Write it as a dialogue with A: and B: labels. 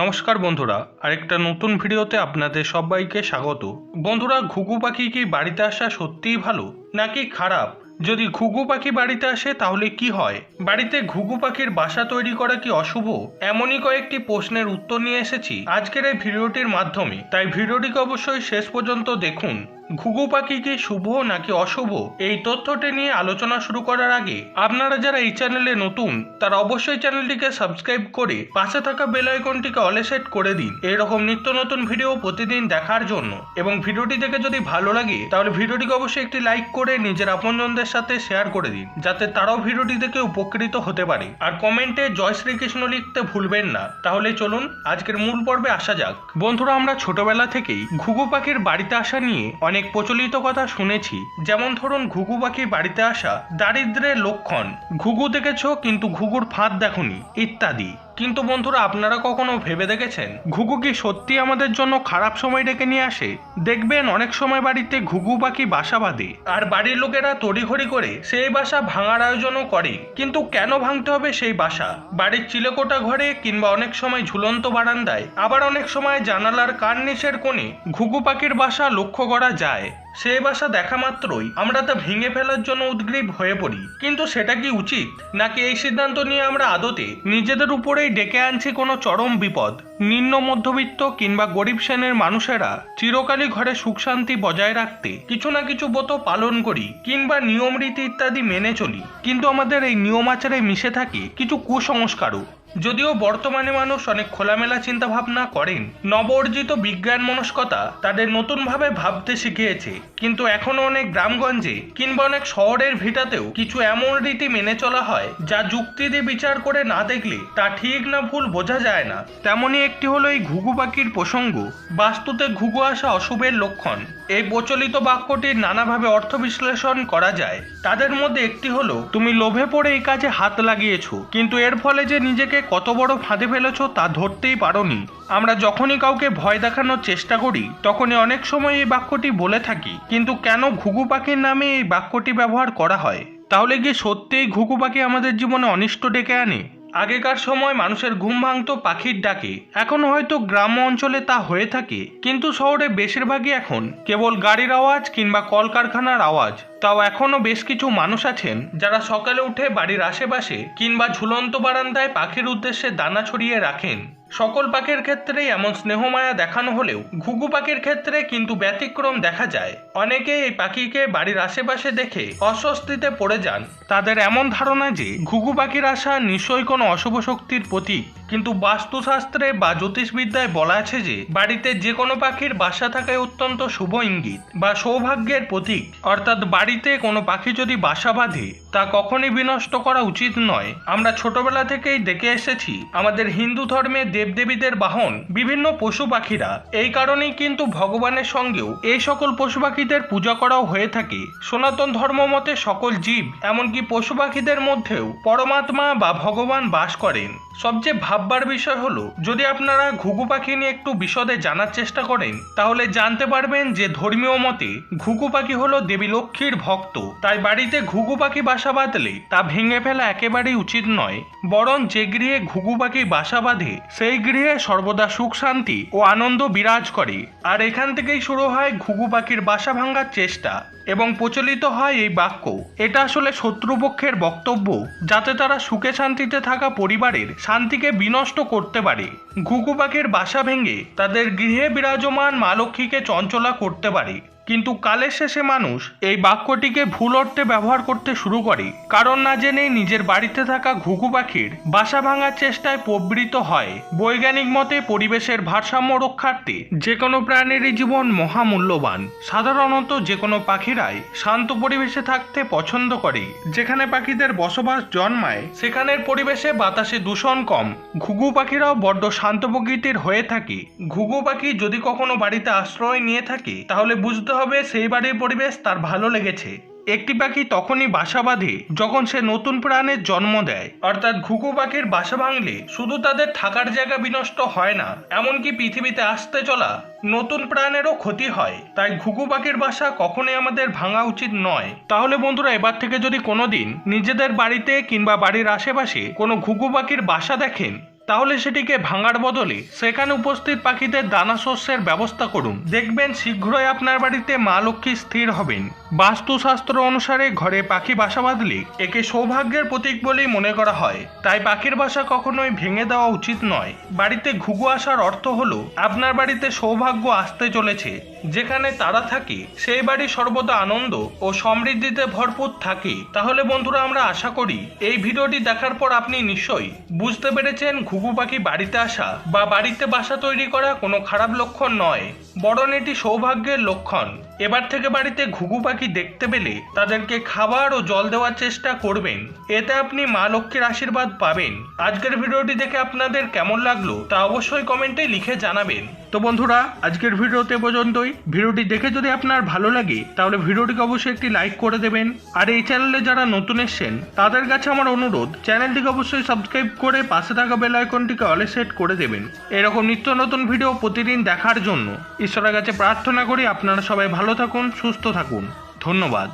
A: নমস্কার বন্ধুরা, আরেকটা নতুন ভিডিওতে আপনাদের সবাইকে স্বাগত। বন্ধুরা, ঘুঘু পাখি কি বাড়িতে আসা সত্যিই ভালো, নাকি খারাপ? যদি ঘুঘু পাখি বাড়িতে আসে তাহলে কি হয়? বাড়িতে ঘুঘু পাখির বাসা তৈরি করা কি অশুভ? এমনই কয়েকটি প্রশ্নের উত্তর নিয়ে এসেছি আজকের এই ভিডিওটির মাধ্যমে। তাই ভিডিওটিকে অবশ্যই শেষ পর্যন্ত দেখুন। ঘুঘু পাখি কি শুভ নাকি অশুভ? এই তথ্যটি নিয়ে আলোচনা শুরু করার আগে, আপনারা যারা এই চ্যানেলে নতুন, তারা অবশ্যই চ্যানেলটিকে সাবস্ক্রাইব করে পাশে থাকা বেল আইকনটিকে অলে সেট করে দিন। এরকম নিত্য নতুন ভিডিও প্রতিদিন দেখার জন্য। এবং ভিডিওটি দেখে যদি ভালো লাগে, তাহলে ভিডিওটিকে অবশ্যই একটি লাইক করে নিজের আপনজনদের সাথে শেয়ার করে দিন, যাতে তারাও ভিডিওটি দেখে উপকৃত হতে পারে। আর কমেন্টে জয় শ্রীকৃষ্ণ লিখতে ভুলবেন না। তাহলে চলুন আজকের মূল পর্বে আসা যাক। বন্ধুরা, আমরা ছোটবেলা থেকেই ঘুঘু পাখির বাড়িতে আসা নিয়ে অনেক প্রচলিত কথা শুনেছি। যেমন ধরুন ঘুঘু পাখি বাড়িতে আসা দারিদ্রের লক্ষণ। ঘুঘু দেখেছ, কিন্তু ঘুঘুর ফাঁদ দেখনি, ইত্যাদি। কিন্তু বন্ধুরা, আপনারা কখনো ভেবে দেখেছেন? ঘুঘু কি সত্যি আমাদের জন্য খারাপ সময় ডেকে নিয়ে আসে? দেখবেন অনেক সময় বাড়িতে ঘুঘু পাখি বাসা বাঁধে। আর বাড়ির লোকেরা তড়িঘড়ি করে সেই বাসা ভাঙার আয়োজনও করে। কিন্তু কেন ভাঙতে হবে সেই বাসা? বাড়ির চিলেকোটা ঘরে কিংবা অনেক সময় ঝুলন্ত বারান্দায় আবার অনেক সময় জানালার কার নিচের কোণে ঘুঘু পাখির বাসা লক্ষ্য করা যায়। সেই বাসা দেখা মাত্রই আমরা তা ভেঙে ফেলার জন্য উদ্গ্রীব হয়ে পড়ি। কিন্তু সেটা কি উচিত? নাকি এই সিদ্ধান্ত নিয়ে আমরা আদতে নিজেদের উপরেই ডেকে আনছি কোনো চরম বিপদ? নিম্ন মধ্যবিত্ত কিংবা গরিব শ্রেণির মানুষেরা চিরকালই ঘরে সুখ শান্তি বজায় রাখতে কিছু না কিছু ব্রত পালন করি কিংবা নিয়ম রীতি ইত্যাদি মেনে চলি। কিন্তু আমাদের এই নিয়ম আচারে মিশে থাকে কিছু কুসংস্কারও। যদিও বর্তমানে মানুষ অনেক খোলামেলা চিন্তা ভাবনা করেন। নব অর্জিত বিজ্ঞান মনস্কতা তাদের নতুনভাবে ভাবতে শিখিয়েছে। কিন্তু এখনও অনেক গ্রামগঞ্জে কিংবা অনেক শহরের ভিটাতেও কিছু এমন রীতি মেনে চলা হয়, যা যুক্তি দিয়ে বিচার করে না দেখলে তা ঠিক না ভুল বোঝা যায় না। তেমনই একটি হলো এই ঘুঘু পাখির প্রসঙ্গ। বাস্তুতে ঘুঘু আসা অশুভের লক্ষণ। এই প্রচলিত বাক্যটির নানাভাবে অর্থ বিশ্লেষণ করা যায়। তাদের মধ্যে একটি হলো, তুমি লোভে পড়ে এই কাজে হাত লাগিয়েছ, কিন্তু এর ফলে যে নিজেকে কত বড় ফাঁদে ফেলেছ তা ধরতেই পারোনি। আমরা যখনই কাউকে ভয় দেখানোর চেষ্টা করি, তখনই অনেক সময় এই বাক্যটি বলে থাকি, কিন্তু কেন ঘুঘু পাখির নামে এই বাক্যটি ব্যবহার করা হয়? তাহলে কি সত্যিই ঘুঘু পাখি আমাদের জীবনে অনিষ্ট ডেকে আনে? আগেকার সময় মানুষের ঘুম ভাঙত পাখির ডাকে। এখন হয়তো গ্রাম অঞ্চলে তা হয়ে থাকে, কিন্তু শহরে বেশিরভাগই এখন কেবল গাড়ির আওয়াজ কিংবা কলকারখানার আওয়াজ। তাও এখনও বেশ কিছু মানুষ আছেন, যারা সকালে উঠে বাড়ির আশেপাশে কিংবা ঝুলন্ত বারান্দায় পাখির উদ্দেশ্যে দানা ছড়িয়ে রাখেন। সকল পাখির ক্ষেত্রেই এমন স্নেহমায়া দেখানো হলেও ঘুঘু পাখির ক্ষেত্রে কিন্তু ব্যতিক্রম দেখা যায়। অনেকে এই পাখিকে বাড়ির আশেপাশে দেখে অস্বস্তিতে পড়ে যান। তাদের এমন ধারণা যে ঘুঘু পাখির আসা নিশ্চয়ই কোনো অশুভ শক্তির প্রতীক। কিন্তু বাস্তুশাস্ত্রে বা জ্যোতিষবিদ্যায় বলা আছে যে, বাড়িতে যে কোনো পাখির বাসা থাকায় অত্যন্ত শুভ ইঙ্গিত বা সৌভাগ্যের প্রতীক। অর্থাৎ বাড়িতে কোনো পাখি যদি বাসা বাঁধে, তা কখনই বিনষ্ট করা উচিত নয়। আমরা ছোটবেলা থেকেই দেখে এসেছি, আমাদের হিন্দু ধর্মে দেবদেবীদের বাহন বিভিন্ন পশু পাখিরা। এই কারণেই কিন্তু ভগবানের সঙ্গেও এই সকল পশু পাখিদের পূজা করাও হয়ে থাকে। সনাতন ধর্ম মতে সকল জীব, এমনকি পশু পাখিদের মধ্যেও পরমাত্মা বা ভগবান বাস করেন। সবচেয়ে ভাববার বিষয় হলো, যদি আপনারা ঘুঘু পাখি নিয়ে একটু বিশদে জানার চেষ্টা করেন, তাহলে জানতে পারবেন যে ধর্মীয় মতে ঘুঘু পাখি হলো দেবী লক্ষ্মীর ভক্ত। তাই বাড়িতে ঘুঘু পাখি বাসা বাঁধলে তা ভেঙে ফেলা একেবারেই উচিত নয়, বরং যে গৃহে ঘুঘু পাখি বাসা বাঁধে, সেই গৃহে সর্বদা সুখ শান্তি ও আনন্দ বিরাজ করে। আর এখান থেকেই শুরু হয় ঘুঘু পাখির বাসা ভাঙার চেষ্টা, এবং প্রচলিত হয় এই বাক্য, এটা আসলে শত্রুপক্ষের বক্তব্য, যাতে তারা সুখে শান্তিতে থাকা পরিবারের শান্তিকে বিনষ্ট করতে পারে। ঘুঘু পাখির বাসা ভেঙে তাদের গৃহে বিরাজমান মা লক্ষ্মীকে চঞ্চলা করতে পারে। কিন্তু কালের শেষে মানুষ এই বাক্যটিকে ভুল অর্থে ব্যবহার করতে শুরু করে। কারণ না জেনেই নিজের বাড়িতে থাকা ঘুঘু পাখির বাসা ভাঙার চেষ্টায় প্রবৃত হয়। বৈজ্ঞানিক মতে পরিবেশের ভারসাম্য রক্ষার্থে যে কোনো প্রাণীরই জীবন মহামূল্যবান। সাধারণত যে কোনো পাখিরাই শান্ত পরিবেশে থাকতে পছন্দ করে। যেখানে পাখিদের বসবাস জন্মায়, সেখানের পরিবেশে বাতাসে দূষণ কম। ঘুঘু পাখিরাও বড্ড শান্ত প্রকৃতির হয়ে থাকে। ঘুঘু পাখি যদি কখনো বাড়িতে আশ্রয় নিয়ে থাকে, তাহলে বুঝতে হবে সেই বাড়ির পরিবেশ তার ভালো লেগেছে। একটি পাখি তখনই বাসা বাঁধে, যখন সে নতুন প্রাণের জন্ম দেয়। অর্থাৎ ঘুঘু পাখির বাসা ভাঙলে শুধু তাদের থাকার জায়গা বিনষ্ট হয় না, এমনকি পৃথিবীতে আসতে চলা নতুন প্রাণেরও ক্ষতি হয়। তাই ঘুঘু পাখির বাসা কখনোই আমাদের ভাঙা উচিত নয়। তাহলে বন্ধুরা, এবার থেকে যদি কোনোদিন নিজেদের বাড়িতে কিংবা বাড়ির আশেপাশে কোনো ঘুঘু পাখির বাসা দেখেন তাহলে সেটিকে ভাঙার বদলে সেখানে উপস্থিত পাখিদের দানা শস্যের ব্যবস্থা করুন। দেখবেন শীঘ্রই আপনার বাড়িতে মা লক্ষ্মী স্থির হবেন। বাস্তুশাস্ত্র অনুসারে ঘরে পাখি বাসা বাঁধলে একে সৌভাগ্যের প্রতীক বলেই মনে করা হয়। তাই পাখির বাসা কখনোই ভেঙে দেওয়া উচিত নয়। বাড়িতে ঘুঘু আসার অর্থ হলো, আপনার বাড়িতে সৌভাগ্য আসতে চলেছে। যেখানে তারা থাকে, সেই বাড়ি সর্বদা আনন্দ ও সমৃদ্ধিতে ভরপুর থাকে। তাহলে বন্ধুরা, আমরা আশা করি, এই ভিডিওটি দেখার পর আপনি নিশ্চয়ই বুঝতে পেরেছেন ঘুঘু পাখি বাড়িতে আসা বা বাড়িতে বাসা তৈরি করা কোনো খারাপ লক্ষণ নয়। বরং এটি সৌভাগ্যের লক্ষণ। এবার থেকে বাড়িতে ঘুঘু পাখি দেখতে পেলে তাদেরকে খাবার ও জল দেওয়ার চেষ্টা করবেন। এতে আপনি মা লক্ষ্মীর আশীর্বাদ পাবেন। আজকের ভিডিওটি দেখে আপনাদের কেমন লাগল তা অবশ্যই কমেন্টে লিখে জানাবেন। তো বন্ধুরা, আজকের ভিডিওতে পর্যন্তই। ভিডিওটি দেখে যদি আপনার ভালো লাগে, তাহলে ভিডিওটিকে অবশ্যই একটি লাইক করে দেবেন। আর এই চ্যানেলে যারা নতুন এসছেন, তাদের কাছে আমার অনুরোধ, চ্যানেলটিকে অবশ্যই সাবস্ক্রাইব করে পাশে থাকা বেল আইকনটিকে অলে সেট করে দেবেন। এরকম নিত্য নতুন ভিডিও প্রতিদিন দেখার জন্য ঈশ্বরের কাছে প্রার্থনা করি আপনারা সবাই ভালো থাকুন, সুস্থ থাকুন। ধন্যবাদ।